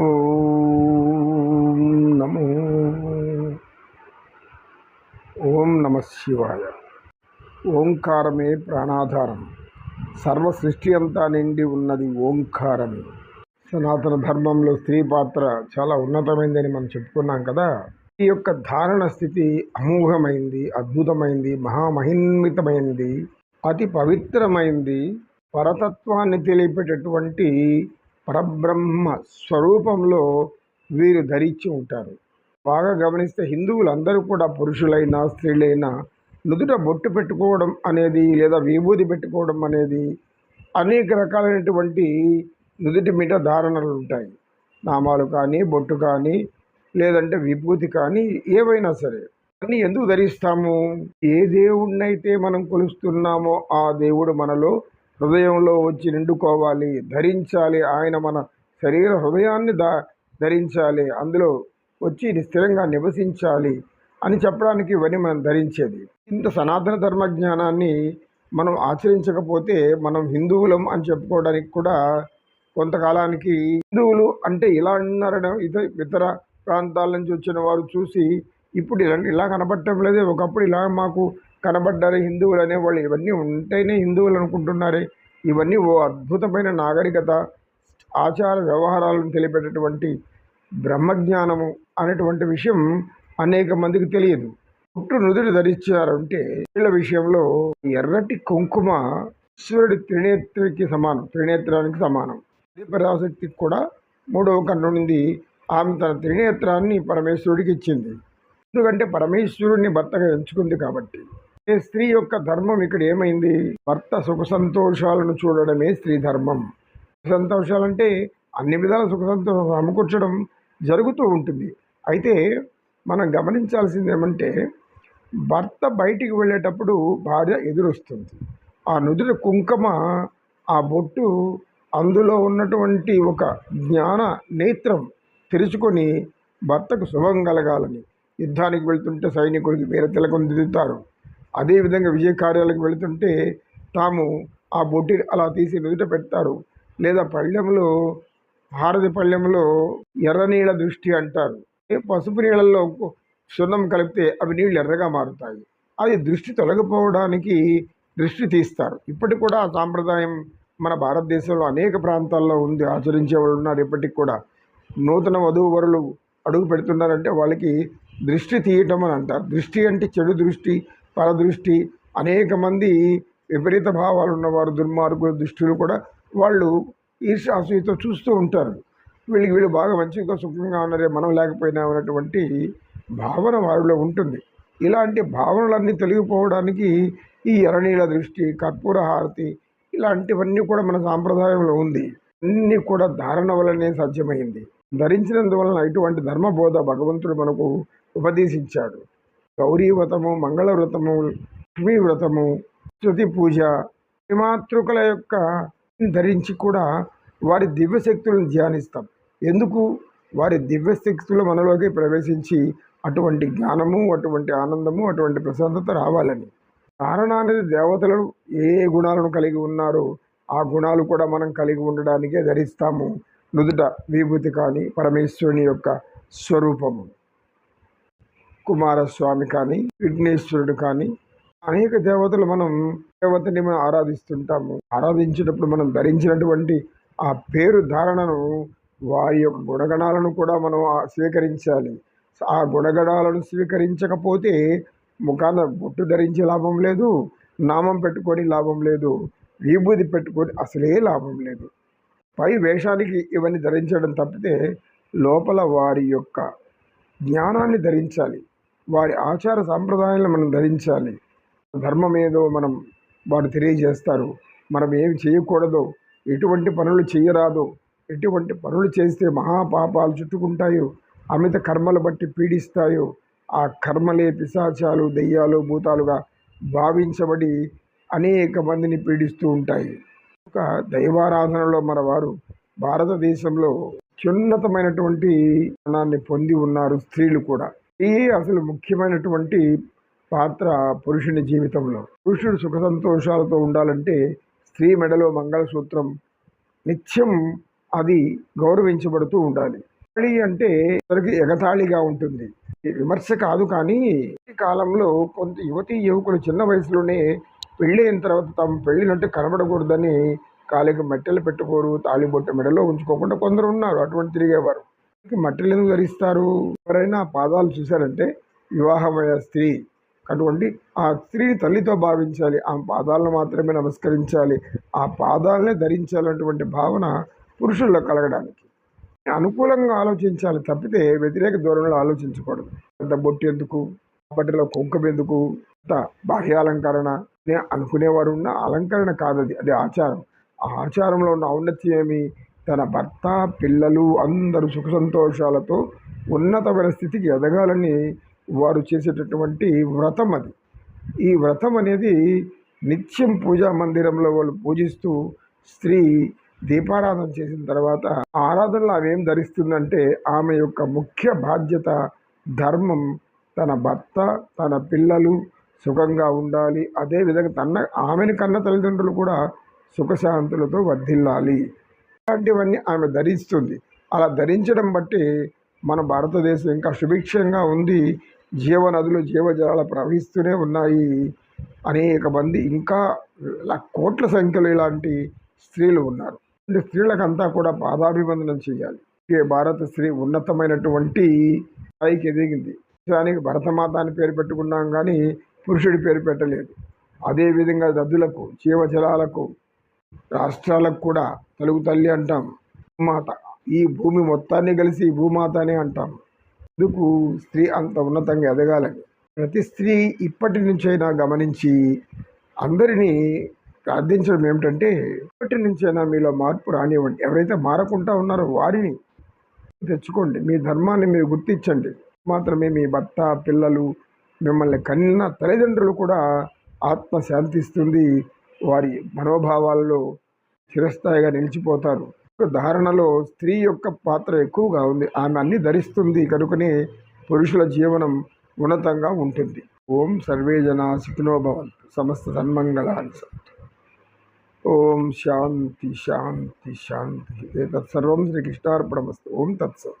ఓం నమో. ఓం నమ శివాయ. ఓంకారమే ప్రాణాధారం. సర్వ సృష్టి అంతా నిండి ఉన్నది ఓంకారమే. సనాతన ధర్మంలో స్త్రీ పాత్ర చాలా ఉన్నతమైందని మనం చెప్పుకున్నాం కదా? ఈ యొక్క ధారణ స్థితి అమోఘమైంది అద్భుతమైంది మహామహిన్వితమైంది అతి పవిత్రమైంది పరతత్వాన్ని తెలిపేటటువంటి పరబ్రహ్మ స్వరూపంలో వీరు ధరించి ఉంటారు. బాగా గమనిస్తే హిందువులందరూ కూడా పురుషులైనా స్త్రీలైనా నుదుట బొట్టు పెట్టుకోవడం అనేది లేదా విభూతి పెట్టుకోవడం అనేది అనేక రకాలైనటువంటి నుదుటి మీద ధారణలు ఉంటాయి. నామాలు కానీ బొట్టు కానీ లేదంటే విభూతి కానీ ఏవైనా సరే. అన్నీ ఎందుకు ధరిస్తాము? ఏ దేవుడినైతే మనం కొలుస్తున్నామో ఆ దేవుడు మనలో హృదయంలో వచ్చి నిండుకోవాలి. ధరించాలి. ఆయన మన శరీర హృదయాన్ని దా ధరించాలి. అందులో వచ్చి స్థిరంగా నివసించాలి అని చెప్పడానికి ఇవన్నీ మనం ధరించేది. ఇంత సనాతన ధర్మ జ్ఞానాన్ని మనం ఆచరించకపోతే మనం హిందువులం అని చెప్పుకోవడానికి కూడా కొంతకాలానికి హిందువులు అంటే ఇలా అన్నారని ఇతర ఇతర ప్రాంతాల నుంచి వచ్చిన వారు చూసి ఇప్పుడు ఇలా ఇలా కనపడటం లేదే. ఒకప్పుడు ఇలా మాకు కనబడ్డారు హిందువులు అనేవాళ్ళు. ఇవన్నీ ఉంటేనే హిందువులు అనుకుంటున్నారే. ఇవన్నీ ఓ అద్భుతమైన నాగరికత ఆచార వ్యవహారాలను తెలిపేటటువంటి బ్రహ్మజ్ఞానము అనేటువంటి విషయం అనేక మందికి తెలియదు. పుట్టు నుదురు ధరించారంటే వీళ్ళ విషయంలో ఎర్రటి కుంకుమ ఈశ్వరుడి త్రినేత్రికి సమానం త్రినేత్రానికి సమానం. పరాశక్తికి కూడా మూడవ కన్ను నుండి ఆమె తన త్రినేత్రాన్ని పరమేశ్వరుడికి ఇచ్చింది. ఎందుకంటే పరమేశ్వరుడిని భర్తగా ఎంచుకుంది కాబట్టి. స్త్రీ యొక్క ధర్మం ఇక్కడ ఏమైంది? భర్త సుఖ సంతోషాలను చూడడమే స్త్రీ ధర్మం. సంతోషాలంటే అన్ని విధాల సుఖ సంతోషం సమకూర్చడం జరుగుతూ ఉంటుంది. అయితే మనం గమనించాల్సింది ఏమంటే భర్త బయటికి వెళ్ళేటప్పుడు భార్య ఎదురొస్తుంది. ఆ నుదురు కుంకుమ ఆ బొట్టు అందులో ఉన్నటువంటి ఒక జ్ఞాన నేత్రం తెరుచుకొని భర్తకు శుభం కలగాలని యుద్ధానికి వెళ్తుంటే సైనికుడికి వేరే తిలకం దిద్దుతారు. అదేవిధంగా విజయ కార్యాలకు వెళుతుంటే తాము ఆ బొట్టి అలా తీసి నుదుట పెడతారు. లేదా పళ్ళెంలో హారతి పళ్ళెంలో ఎర్ర నీళ్ళ దృష్టి అంటారు. పసుపు నీళ్ళల్లో సున్నం కలిపితే అవి నీళ్ళు ఎర్రగా మారుతాయి. అది దృష్టి తొలగిపోవడానికి దృష్టి తీస్తారు. ఇప్పటికి కూడా ఆ సాంప్రదాయం మన భారతదేశంలో అనేక ప్రాంతాల్లో ఉంది. ఆచరించే వాళ్ళు ఉన్నారు ఇప్పటికి కూడా. నూతన వధూవరులు అడుగు పెడుతున్నారంటే వాళ్ళకి దృష్టి తీయటం అని అంటారు. దృష్టి అంటే చెడు దృష్టి పరదృష్టి. అనేక మంది విపరీత భావాలు ఉన్నవారు దుర్మార్గుల దృష్టిలు కూడా వాళ్ళు ఈర్షాసూయతో చూస్తూ ఉంటారు. వీళ్ళకి వీళ్ళు బాగా మంచిగా సుఖంగా ఉన్నారే మనం లేకపోయినా అన్నటువంటి భావన వారిలో ఉంటుంది. ఇలాంటి భావనలన్నీ తొలగిపోవడానికి ఈ ఎర్రనీళ్ళ దృష్టి కర్పూర హారతి ఇలాంటివన్నీ కూడా మన సాంప్రదాయంలో ఉంది. అన్నీ కూడా ధారణ వలనే సాధ్యమైంది. ధరించినందువలన ఇటువంటి ధర్మబోధ భగవంతుడు మనకు ఉపదేశించాడు. గౌరీ వ్రతము మంగళ వ్రతము లక్ష్మీ వ్రతము శృతి పూజ త్రిమాతృకల యొక్క ధరించి కూడా వారి దివ్యశక్తులను ధ్యానిస్తాం. ఎందుకు? వారి దివ్యశక్తులు మనలోకి ప్రవేశించి అటువంటి జ్ఞానము అటువంటి ఆనందము అటువంటి ప్రశాంతత రావాలని. కారణానికి దేవతలు ఏ గుణాలను కలిగి ఉన్నారో ఆ గుణాలు కూడా మనం కలిగి ఉండడానికే ధరిస్తాము. నుదుట విభూతి కానీ పరమేశ్వరుని యొక్క స్వరూపము. కుమారస్వామి కానీ విఘ్నేశ్వరుడు కానీ అనేక దేవతలు మనం దేవతని మనం ఆరాధిస్తుంటాము. ఆరాధించేటప్పుడు మనం ధరించినటువంటి ఆ పేరు ధారణను వారి యొక్క గుణగణాలను కూడా మనం స్వీకరించాలి. ఆ గుణగణాలను స్వీకరించకపోతే ముఖాన బొట్టు ధరించే లాభం లేదు నామం పెట్టుకొని లాభం లేదు విభూతి పెట్టుకొని అసలే లాభం లేదు. పై వేషానికి ఇవన్నీ ధరించడం తప్పితే లోపల వారి యొక్క జ్ఞానాన్ని ధరించాలి. వారి ఆచార సాంప్రదాయాలను మనం ధరించాలి. ధర్మం ఏదో మనం వారు తెలియజేస్తారు. మనం ఏమి చేయకూడదో. ఎటువంటి పనులు చేయరాదో. ఎటువంటి పనులు చేస్తే మహాపాపాలు చుట్టుకుంటాయో అమిత కర్మలు బట్టి పీడిస్తాయో ఆ కర్మలే పిశాచాలు దెయ్యాలు భూతాలుగా భావించబడి అనేక మందిని పీడిస్తూ ఉంటాయి. ఒక దైవారాధనలో మన వారు భారతదేశంలో అత్యున్నతమైనటువంటి జ్ఞానాన్ని పొంది ఉన్నారు స్త్రీలు కూడా. ఈ అసలు ముఖ్యమైనటువంటి పాత్ర పురుషుని జీవితంలో. పురుషుడు సుఖ సంతోషాలతో ఉండాలంటే స్త్రీ మెడలో మంగళసూత్రం నిత్యం అది గౌరవించబడుతూ ఉండాలి. తాళి అంటే అందరికి ఎగతాళిగా ఉంటుంది. ఈ విమర్శ కాదు కానీ ఈ కాలంలో కొంత యువతీ యువకులు చిన్న వయసులోనే పెళ్ళైన తర్వాత తాము పెళ్ళినట్టు కనబడకూడదని కాలికి మెట్టలు పెట్టుకోరు తాళిబొట్టు మెడలో ఉంచుకోకుండా కొందరు ఉన్నారు. అటువంటి తిరిగేవారు. మట్టిలు ఎందుకు ధరిస్తారు? ఎవరైనా ఆ పాదాలు చూశారంటే వివాహమైన స్త్రీ. అటువంటి ఆ స్త్రీని తల్లితో భావించాలి. ఆ పాదాలను మాత్రమే నమస్కరించాలి. ఆ పాదాలనే ధరించాలన్నటువంటి భావన పురుషుల్లో కలగడానికి. అనుకూలంగా ఆలోచించాలి తప్పితే వ్యతిరేక ధోరణిలో ఆలోచించకూడదు. అంత బొట్టు ఎందుకు? బట్టలో కుంకం ఎందుకు? అంత బాహ్యాలంకరణ అని అనుకునేవారు. ఉన్న అలంకరణ కాదది. అది ఆచారం. ఆ ఆచారంలో ఉన్న ఔన్నత్యం ఏమి? తన భర్త పిల్లలు అందరూ సుఖ సంతోషాలతో ఉన్నతమైన స్థితికి ఎదగాలని వారు చేసేటటువంటి వ్రతం అది. ఈ వ్రతం అనేది నిత్యం పూజా మందిరంలో వాళ్ళు పూజిస్తూ స్త్రీ దీపారాధన చేసిన తర్వాత ఆరాధనలో ఆమె ధరిస్తుందంటే ఆమె యొక్క ముఖ్య బాధ్యత ధర్మం. తన భర్త తన పిల్లలు సుఖంగా ఉండాలి. అదేవిధంగా తన ఆమెను కన్న తల్లిదండ్రులు కూడా సుఖశాంతులతో వర్ధిల్లాలి. ఇలాంటివన్నీ ఆమె ధరిస్తుంది. అలా ధరించడం బట్టి మన భారతదేశం ఇంకా సుభిక్షంగా ఉంది. జీవనదులు జీవజలాలు ప్రవహిస్తూనే ఉన్నాయి. అనేక మంది ఇంకా కోట్ల సంఖ్యలో ఇలాంటి స్త్రీలు ఉన్నారు. అంటే స్త్రీలకంతా కూడా పాదాభివందనం చేయాలి. భారత స్త్రీ ఉన్నతమైనటువంటి స్థాయికి ఎదిగింది. దానికి భరతమాత అని పేరు పెట్టుకున్నాం కానీ పురుషుడి పేరు పెట్టలేదు. అదేవిధంగా నదులకు జీవజలాలకు రాష్ట్రాలకు కూడా తెలుగు తల్లి అంటాం. భూమాత. ఈ భూమి మొత్తాన్ని కలిసి భూమాత అని అంటాం. ఎందుకు? స్త్రీ అంత ఉన్నతంగా ఎదగాలని. ప్రతి స్త్రీ ఇప్పటి నుంచైనా గమనించి అందరినీ ప్రార్థించడం ఏమిటంటే ఇప్పటి నుంచైనా మీలో మార్పు రానివ్వండి. ఎవరైతే మారకుండా ఉన్నారో వారిని తెచ్చుకోండి. మీ ధర్మాన్ని మీరు గుర్తించండి. మాత్రమే మీ భర్త పిల్లలు మిమ్మల్ని కన్న తల్లిదండ్రులు కూడా ఆత్మ శాంతిస్తుంది వారి మనోభావాలలో చిరస్థాయిగా నిలిచిపోతారు. ధారణలో స్త్రీ యొక్క పాత్ర ఎక్కువగా ఉంది. ఆమె అన్ని ధరిస్తుంది కనుకనే పురుషుల జీవనం ఉన్నతంగా ఉంటుంది. ఓం సర్వే జనా సుఖినోభవంతు సమస్త సన్మంగళాన్ని సంతు ఓం శాంతి శాంతి శాంతి. తత్సర్వం శ్రీకృష్ణార్పణమస్తు ఓం తత్సవం